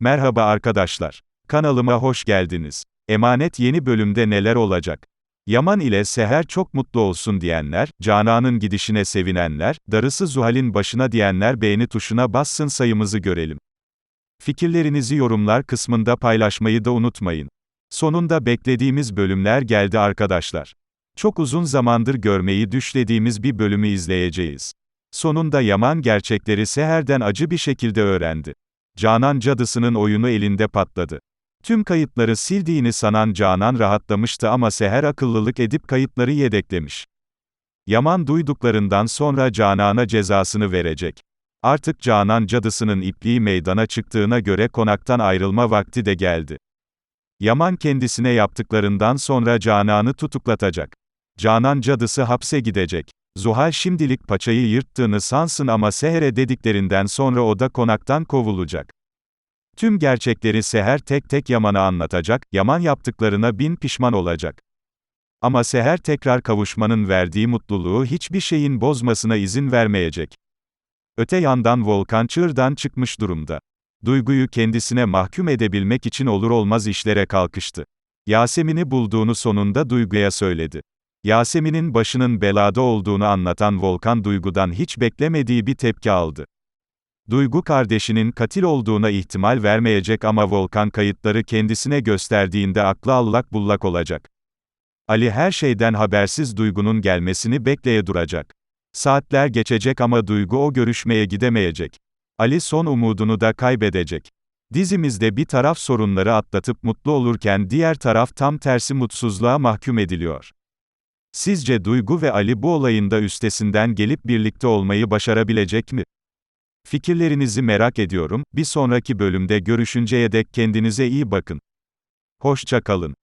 Merhaba arkadaşlar. Kanalıma hoş geldiniz. Emanet yeni bölümde neler olacak? Yaman ile Seher çok mutlu olsun diyenler, Canan'ın gidişine sevinenler, darısı Zuhal'in başına diyenler beğeni tuşuna bassın sayımızı görelim. Fikirlerinizi yorumlar kısmında paylaşmayı da unutmayın. Sonunda beklediğimiz bölümler geldi arkadaşlar. Çok uzun zamandır görmeyi düşlediğimiz bir bölümü izleyeceğiz. Sonunda Yaman gerçekleri Seher'den acı bir şekilde öğrendi. Canan cadısının oyunu elinde patladı. Tüm kayıtları sildiğini sanan Canan rahatlamıştı ama Seher akıllılık edip kayıtları yedeklemiş. Yaman duyduklarından sonra Canan'a cezasını verecek. Artık Canan cadısının ipliği meydana çıktığına göre konaktan ayrılma vakti de geldi. Yaman kendisine yaptıklarından sonra Canan'ı tutuklatacak. Canan cadısı hapse gidecek. Zuhal şimdilik paçayı yırttığını sansın ama Seher'e dediklerinden sonra o da konaktan kovulacak. Tüm gerçekleri Seher tek tek Yaman'a anlatacak, Yaman yaptıklarına bin pişman olacak. Ama Seher tekrar kavuşmanın verdiği mutluluğu hiçbir şeyin bozmasına izin vermeyecek. Öte yandan Volkan çığırdan çıkmış durumda. Duyguyu kendisine mahkum edebilmek için olur olmaz işlere kalkıştı. Yasemin'i bulduğunu sonunda Duygu'ya söyledi. Yasemin'in başının belada olduğunu anlatan Volkan Duygu'dan hiç beklemediği bir tepki aldı. Duygu kardeşinin katil olduğuna ihtimal vermeyecek ama Volkan kayıtları kendisine gösterdiğinde aklı allak bullak olacak. Ali her şeyden habersiz Duygu'nun gelmesini bekleye duracak. Saatler geçecek ama Duygu o görüşmeye gidemeyecek. Ali son umudunu da kaybedecek. Dizimizde bir taraf sorunları atlatıp mutlu olurken diğer taraf tam tersi mutsuzluğa mahkum ediliyor. Sizce Duygu ve Ali bu olayın da üstesinden gelip birlikte olmayı başarabilecek mi? Fikirlerinizi merak ediyorum. Bir sonraki bölümde görüşünceye dek kendinize iyi bakın. Hoşça kalın.